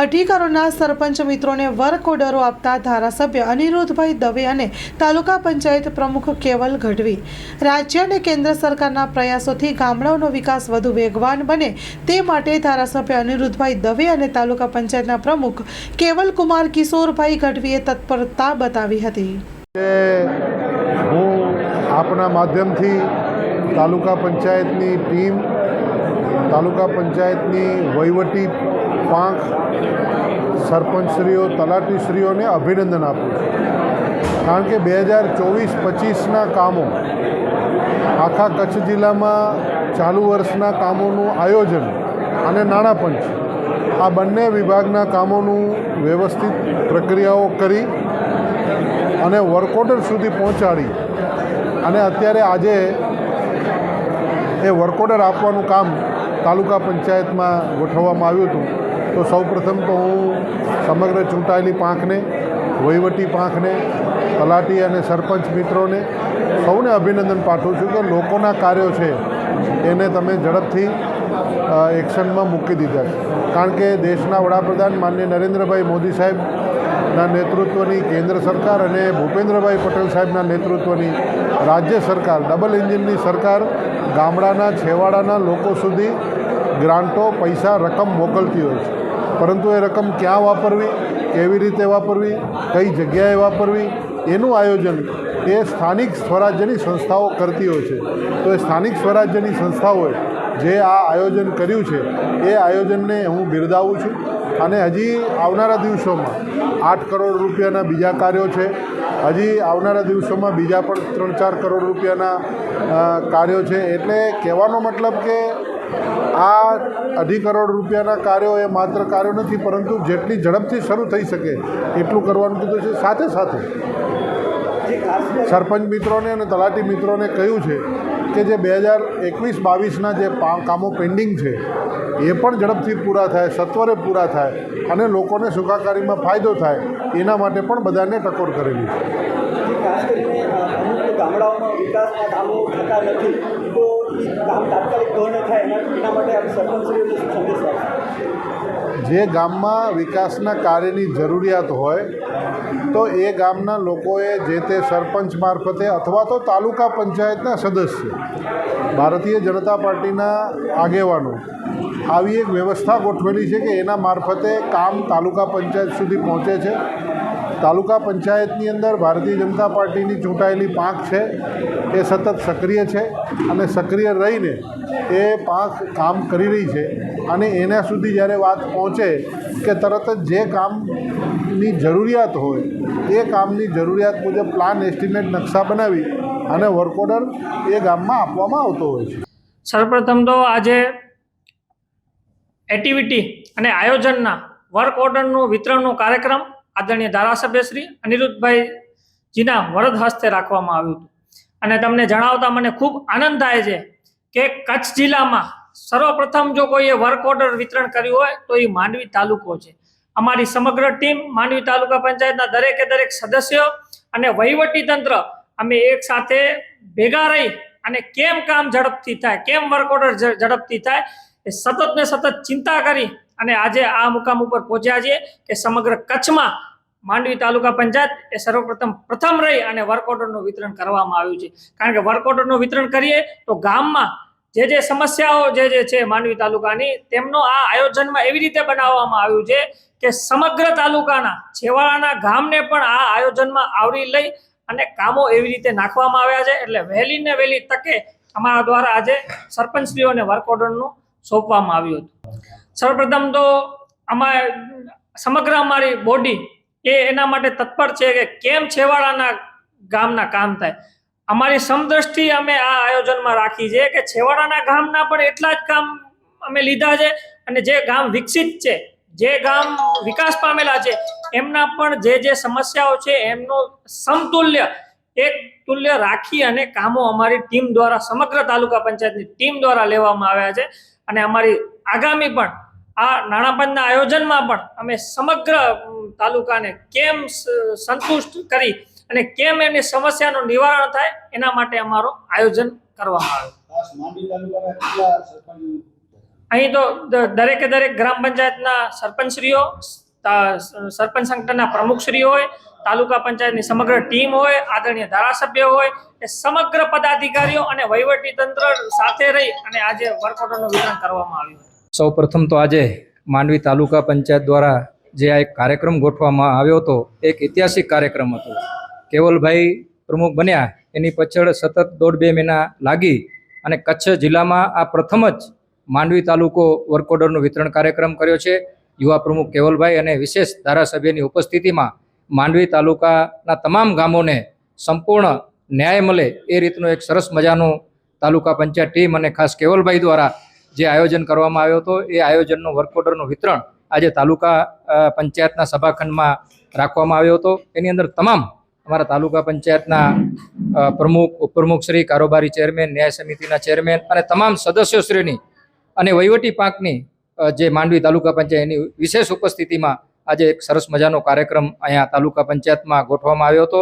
અઢી કરોડના સરપંચ મિત્રોને વર્ક ઓર્ડરો આપતા ધારાસભ્ય અનિરુદ્ધભાઈ દવે અને તાલુકા પંચાયત પ્રમુખ કેવલ ગઢવી. રાજ્ય અને કેન્દ્ર સરકારના પ્રયાસોથી ગામડાઓનો વિકાસ વધુ વેગવાન બને તે માટે ધારાસભ્ય અનિરુદ્ધભાઈ દવે અને તાલુકા પંચાયતના પ્રમુખ કેવલ કુમાર કિશોરભાઈ ગઢવીએ તત્પરતા બતાવી હતી. હું આપના માધ્યમથી તાલુકા પંચાયતની ટીમ, તાલુકા પંચાયતની વહીવટી પાંખ સરપંચશ્રીઓ, તલાટીશ્રીઓને અભિનંદન આપું છું. કારણ કે બે હજાર ચોવીસ પચીસના કામો આખા કચ્છ જિલ્લામાં ચાલુ વર્ષના કામોનું આયોજન અને નાણાં પંચ આ બંને વિભાગના કામોનું વ્યવસ્થિત પ્રક્રિયાઓ કરી અને વર્ક સુધી પહોંચાડી અને અત્યારે આજે એ વર્ક આપવાનું કામ તાલુકા પંચાયતમાં ગોઠવવામાં આવ્યું હતું. તો સૌપ્રથમ તો હું સમગ્ર ચૂંટાયેલી પાંખને, વહીવટી પાંખને, તલાટી અને સરપંચ મિત્રોને સૌને અભિનંદન પાઠવું છું કે લોકોના કાર્યો છે એને તમે ઝડપથી એક્શનમાં મૂકી દીધા છે. કારણ કે દેશના વડાપ્રધાન માન્ય નરેન્દ્રભાઈ મોદી સાહેબના નેતૃત્વની કેન્દ્ર સરકાર અને ભૂપેન્દ્રભાઈ પટેલ સાહેબના નેતૃત્વની રાજ્ય સરકાર, ડબલ એન્જિનની સરકાર ગામડાના, છેવાડાના લોકો સુધી ગ્રાન્ટો પૈસા રકમ મોકલતી હોય છે. પરંતુ એ રકમ ક્યાં વાપરવી, કેવી રીતે વાપરવી, કઈ જગ્યાએ વાપરવી, એનું આયોજન એ સ્થાનિક સ્વરાજ્યની સંસ્થાઓ કરતી હોય છે. તો એ સ્થાનિક સ્વરાજ્યની સંસ્થાઓએ જે આ આયોજન કર્યું છે, એ આયોજનને હું બિરદાવું છું. અને હજી આવનારા દિવસોમાં આઠ કરોડ રૂપિયાના બીજા કાર્યો છે. હજી આવનારા દિવસોમાં બીજા પણ ત્રણ ચાર કરોડ રૂપિયાના કાર્યો છે. એટલે કહેવાનો મતલબ કે આ અઢી કરોડ રૂપિયાના કાર્યો એ માત્ર કાર્યો નથી, પરંતુ જેટલી ઝડપથી શરૂ થઈ શકે એટલું કરવાનું કીધું છે. સાથે સાથે સરપંચ મિત્રોને અને તલાટી મિત્રોને કહ્યું છે કે જે બે હજાર એકવીસ બાવીસના જે કામો પેન્ડિંગ છે, એ પણ ઝડપથી પૂરા થાય, સત્વરે પૂરા થાય અને લોકોને સુખાકારીમાં ફાયદો થાય, એના માટે પણ બધાને ટકોર કરેલી છે. જે ગામમાં વિકાસના કાર્યની જરૂરિયાત હોય, તો એ ગામના લોકોએ જે તે સરપંચ મારફતે અથવા તો તાલુકા પંચાયતના સદસ્ય, ભારતીય જનતા પાર્ટીના આગેવાનો, આવી એક વ્યવસ્થા ગોઠવેલી છે કે એના મારફતે કામ તાલુકા પંચાયત સુધી પહોંચે છે. તાલુકા પંચાયતની અંદર ભારતીય જનતા પાર્ટીની ચૂંટાયેલી પાંખ છે, એ સતત સક્રિય છે અને સક્રિય રહીને એ પાંખ કામ કરી રહી છે અને એના સુધી જ્યારે વાત પહોંચે કે તરત જ જે કામની જરૂરિયાત હોય, એ કામની જરૂરિયાત મુજબ પ્લાન એસ્ટિમેટ નકશા બનાવી અને વર્ક ઓર્ડર એ ગામમાં આપવામાં આવતો હોય છે. સર્વપ્રથમ તો આજે એક્ટિવિટી અને આયોજનના વર્ક ઓર્ડરનું વિતરણનો કાર્યક્રમ આદરણીય ધારાસભ્ય શ્રી અનિરુદ્ધભાઈજીના વરદ હસ્તે રાખવામાં આવ્યું હતું. અને તમને જણાવતા મને ખૂબ આનંદ થાય છે કે કચ્છ જિલ્લામાં સર્વપ્રથમ જો કોઈએ વર્ક ઓર્ડર વિતરણ કર્યું હોય તો એ માંડવી તાલુકો છે. અમારી સમગ્ર ટીમ માંડવી તાલુકા પંચાયતના દરેકે દરેક સદસ્યો અને વહીવટી તંત્ર અમે એક સાથે ભેગા રહી અને કેમ કામ ઝડપથી થાય, કેમ વર્ક ઓર્ડર ઝડપથી થાય એ સતત ને સતત ચિંતા કરી અને આજે આ મુકામ ઉપર પહોંચ્યા છીએ કે સમગ્ર કચ્છમાં માંડવી તાલુકા પંચાયત એ સર્વપ્રથમ પ્રથમ રહી અને વર્ક ઓર્ડરનું વિતરણ કરવામાં આવ્યું છે. કારણ કે વર્ક ઓર્ડરનું વિતરણ કરીએ તો ગામમાં જે જે સમસ્યાઓ જે જે છે માંડવી તાલુકાની, તેમનો આ આયોજનમાં એવી રીતે બનાવવામાં આવ્યું છે કે સમગ્ર તાલુકાના છેવાડાના ગામને પણ આ આયોજનમાં આવરી લઈ અને કામો એવી રીતે નાખવામાં આવ્યા છે. એટલે વહેલી ને વહેલી તકે અમારા દ્વારા આજે સરપંચશ્રીઓને વર્ક ઓર્ડરનું સોંપવામાં આવ્યું હતું. સર્વપ્રથમ તો અમારે સમગ્ર અમારી બોડી એ એના માટે તત્પર છે કે કેમ છેવાડાના ગામના કામ થાય. અમારી સમદ્રષ્ટિ અમે આ આયોજનમાં રાખી છે કે છેવાડાના ગામના પણ એટલા જ કામ અમે લીધા છે અને જે ગામ વિકસિત છે, જે ગામ વિકાસ પામેલા છે, એમના પણ જે જે સમસ્યાઓ છે એમનો સમતુલ્ય, એક તુલ્ય રાખી અને કામો અમારી ટીમ દ્વારા સમગ્ર તાલુકા પંચાયતની ટીમ દ્વારા લેવામાં આવ્યા છે. અને અમારી આગામી પણ આ નાણાપંચના આયોજનમાં પણ અમે સમગ્ર તાલુકાને કેમ સંતુષ્ટ કરી અને કેમ એની સમસ્યાનું નિવારણ થાય એના માટે અમારો આયોજન કરવામાં આવ્યું. અહીં તો દરેકે દરેક ગ્રામ પંચાયતના સરપંચશ્રીઓ સરપંચ સંગઠનના પ્રમુખશ્રીઓ હોય તાલુકા પંચાયતની સમગ્ર ટીમ હોય આદરણીય ધારાસભ્ય હોય એ સમગ્ર પદાધિકારીઓ અને વહીવટી તંત્ર સાથે રહી અને આજે વર્ક ઓર્ડરનું વિતરણ કરવામાં આવ્યું સૌ પ્રથમ તો આજે માંડવી તાલુકા પંચાયત દ્વારા જે આ એક કાર્યક્રમ ગોઠવવામાં આવ્યો હતો, એક ઐતિહાસિક કાર્યક્રમ હતો. કેવલભાઈ પ્રમુખ બન્યા, એની પાછળ સતત દોઢ બે મહિના લાગી અને કચ્છ જિલ્લામાં આ પ્રથમ જ માંડવી તાલુકો વર્ક ઓર્ડરનો વિતરણ કાર્યક્રમ કર્યો છે. યુવા પ્રમુખ કેવલભાઈ અને વિશેષ ધારાસભ્યની ઉપસ્થિતિમાં માંડવી તાલુકાના તમામ ગામોને સંપૂર્ણ ન્યાય મળે એ રીતનો એક સરસ મજાનો તાલુકા પંચાયત ટીમ અને ખાસ કેવલભાઈ દ્વારા જે આયોજન કરવામાં આવ્યો હતો, એ આયોજનનો વર્ક ઓર્ડરનું વિતરણ આજે તાલુકા પંચાયતના સભાખંડમાં રાખવામાં આવ્યો હતો. એની અંદર તમામ અમારા તાલુકા પંચાયતના પ્રમુખ પ્રમુખ ઉપપ્રમુખશ્રી કારોબારી ચેરમેન, ન્યાય સમિતિના ચેરમેન અને તમામ સદસ્યોશ્રીની અને વહીવટી પાંખની જે માંડવી તાલુકા પંચાયતની વિશેષ ઉપસ્થિતિમાં આજે એક સરસ મજાનો કાર્યક્રમ અહીંયા તાલુકા પંચાયતમાં ગોઠવવામાં આવ્યો હતો.